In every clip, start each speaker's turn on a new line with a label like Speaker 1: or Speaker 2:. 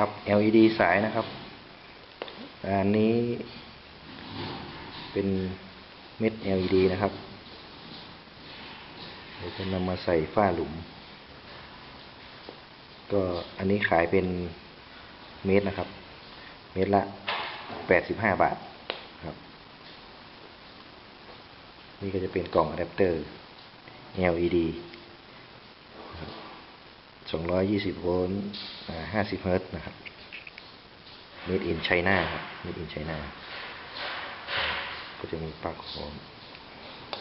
Speaker 1: ครับ LED สายนะครับ อันนี้เป็นเม็ด LED นะครับ เดี๋ยวจะนำมาใส่ฝ้าหลุม ก็อันนี้ขายเป็นเมตรนะครับ เมตรละ 85 บาทครับ นี่ก็จะเป็นกล่องอะแดปเตอร์ LED 220 โวลต์อ่า50 เฮิร์ตนะครับ Made in China ครับ Made in China ก็จะมีปลั๊กโหม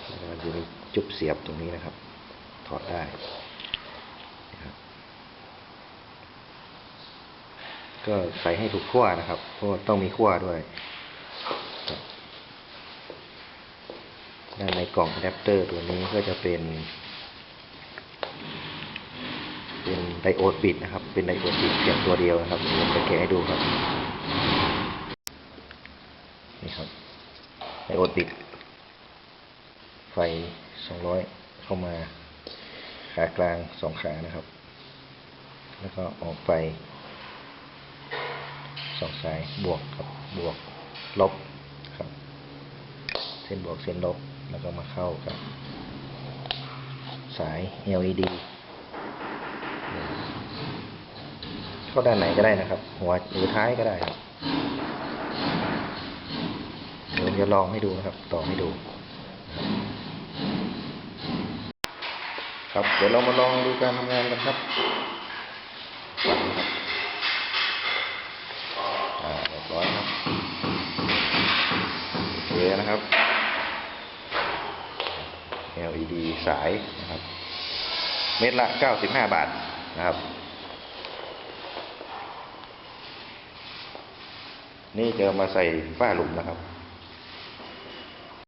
Speaker 1: แล้วก็จะมีจุบเสียบตรงนี้นะครับ ถอดได้นะครับก็ใส่ให้ถูกขั้วนะครับ เพราะต้องมีขั้วด้วยด้านในกล่องอะแดปเตอร์ตัวนี้ก็จะเป็น เป็นไดโอดบิดนะครับ เป็นไดโอดบิดเพียงตัวเดียวนะครับผมจะแกะให้ดูครับ นี่ครับ ไดโอดบิด ไฟ 200 เข้ามา ขากลางสองขานะครับ แล้วก็ออกไปสองสายบวกครับ บวก ลบครับ เส้นบวกเส้นลบ แล้วก็มาเข้ากับ สาย LED เข้าด้านไหนก็ได้นะครับ หัวหรือท้ายก็ได้ครับเดี๋ยวผมจะลองให้ดูนะครับ ต่อให้ดู ครับเดี๋ยวเรามาลองดูการทำงานกันครับฟังนะครับอ่าเรียบร้อยครับโอเคนะครับ LED สายนะครับ เม็ดละ 95 บาทนะครับ นี่จะมาใส่ฝ้าหลุมนะครับ